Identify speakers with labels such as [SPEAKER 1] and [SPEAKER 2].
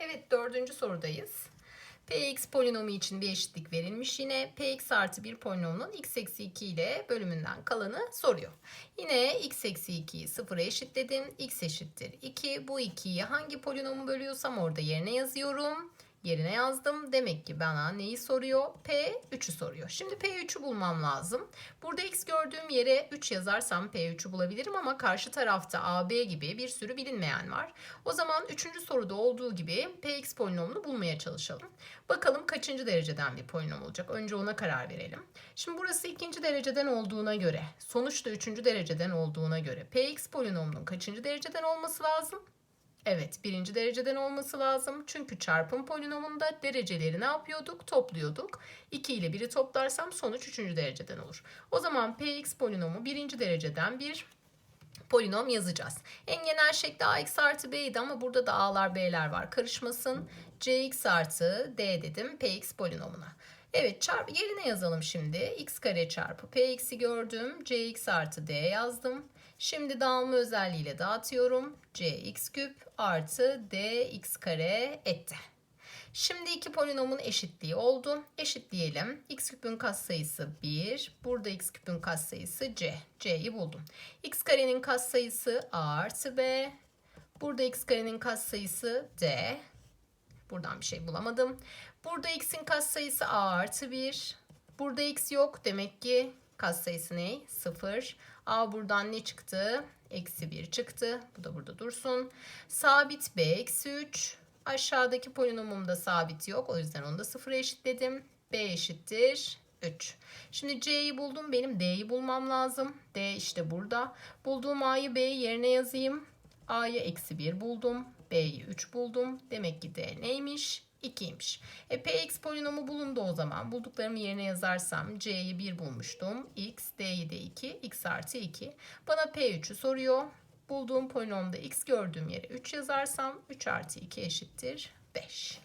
[SPEAKER 1] Evet dördüncü sorudayız. Px polinomu için bir eşitlik verilmiş. Yine px artı bir polinomunun x eksi 2 ile bölümünden kalanı soruyor. Yine x eksi 2'yi sıfıra eşitledim. x eşittir 2. Bu 2'yi hangi polinomu bölüyorsam orada yerine yazıyorum. Yerine yazdım. Demek ki bana neyi soruyor? P3'ü soruyor. Şimdi P3'ü bulmam lazım. Burada x gördüğüm yere 3 yazarsam P3'ü bulabilirim ama karşı tarafta AB gibi bir sürü bilinmeyen var. O zaman 3. soruda olduğu gibi Px polinomunu bulmaya çalışalım. Bakalım kaçıncı dereceden bir polinom olacak. Önce ona karar verelim. Şimdi burası ikinci dereceden olduğuna göre, sonuçta üçüncü dereceden olduğuna göre Px polinomunun kaçıncı dereceden olması lazım? Evet, birinci dereceden olması lazım. Çünkü çarpım polinomunda dereceleri ne yapıyorduk? Topluyorduk. 2 ile 1'i toplarsam sonuç üçüncü dereceden olur. O zaman px polinomu birinci dereceden bir polinom yazacağız. En genel şekli ax artı b'ydi ama burada da a'lar b'ler var. Karışmasın. cx artı d dedim px polinomuna. Evet çarp yerine yazalım şimdi. x kare çarpı px'i gördüm. cx artı d yazdım. Şimdi dağılma özelliğiyle dağıtıyorum. cx küp artı dx kare etti. Şimdi iki polinomun eşitliği oldu. Eşitleyelim. x küpün katsayısı 1. Burada x küpün katsayısı c. c'yi buldum. x karenin katsayısı a artı b. Burada x karenin katsayısı d. Buradan bir şey bulamadım. Burada x'in katsayısı a artı 1. Burada x yok. Demek ki katsayısı ne? 0. a buradan ne çıktı? Eksi 1 çıktı. Bu da burada dursun. Sabit b eksi 3. Aşağıdaki polinomumda sabit yok. O yüzden onu da sıfıra eşitledim. b eşittir 3. Şimdi c'yi buldum. Benim d'yi bulmam lazım. d işte burada. Bulduğum a'yı b'yi yerine yazayım. A'yı eksi 1 buldum. b'yi 3 buldum. Demek ki d neymiş? 2'ymiş. E px polinomu bulundu o zaman. Bulduklarımı yerine yazarsam c'yi 1 bulmuştum. x, d'yi de 2, x artı 2. Bana p3'ü soruyor. Bulduğum polinomda x gördüğüm yere 3 yazarsam 3 artı 2 eşittir 5.